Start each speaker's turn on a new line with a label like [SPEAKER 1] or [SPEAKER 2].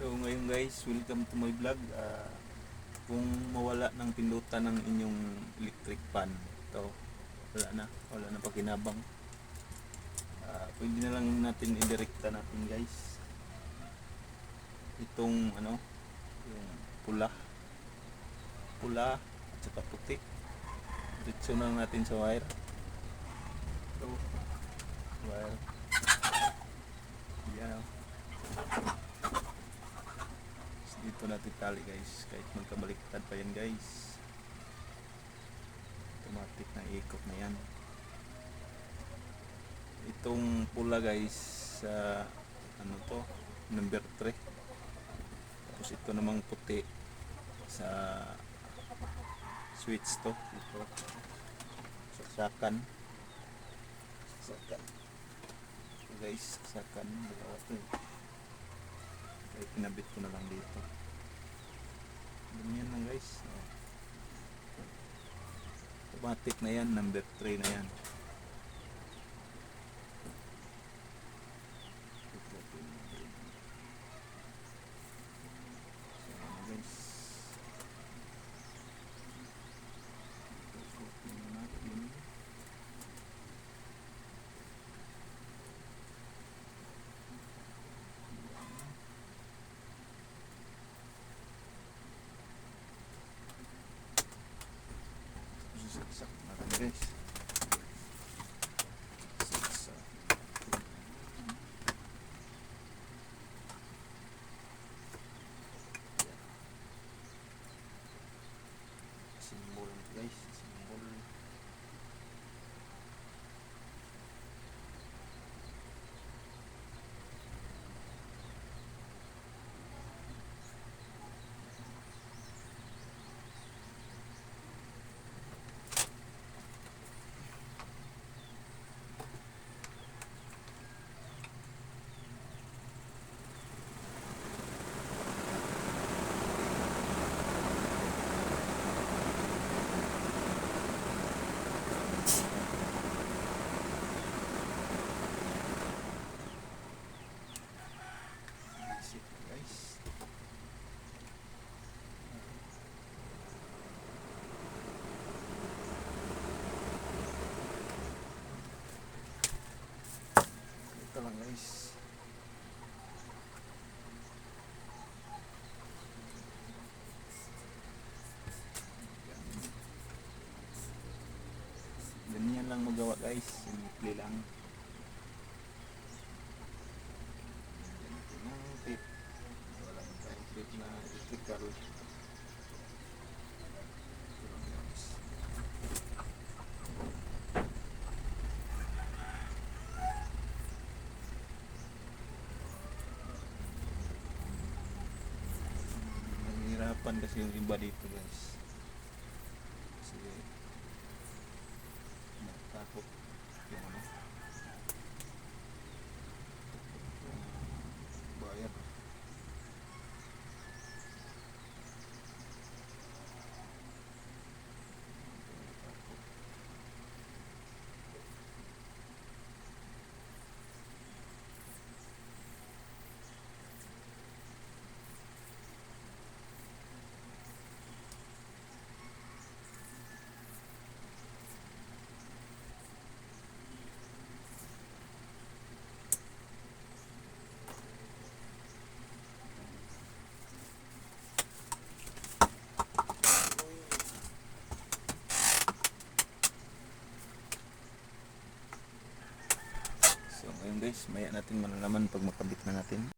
[SPEAKER 1] So ngayon guys, welcome to my vlog. Ah, kung mawala ng pindutan ng inyong electric fan, ito, wala na, wala na pakinabang. Ah, pwede na lang natin idirekta natin guys. Itong ano, yung pula. Pula at saka puti. Diretso na natin sa wire. Ito, wire. Yan oh. Dito natin tali guys. Kahit magkabaliktad pa yan guys. Automatic na ikot na yan. Itong pula guys sa ano to? Number 3 tapos ito namang puti sa switch to. Ito. Saksakan saksakan guys saksakan dalawa to eh. Pinabit ko na lang dito ganyan lang guys oh. Automatic na yan number 3 na yan So, ano guys Ikutin na natin. Saksak natin guys. Saksak. Simbol. Isip guys. Ito lang guys. Ganyan lang magawa guys. Simple lang. Ang tip. Na electrical. Ito lang guys. Nahihirapan kasi yung iba dito guys. Kasi natakot yung ano. Yung bayad. Natakot. So ngayon guys, maya natin malalaman pag makabit na natin.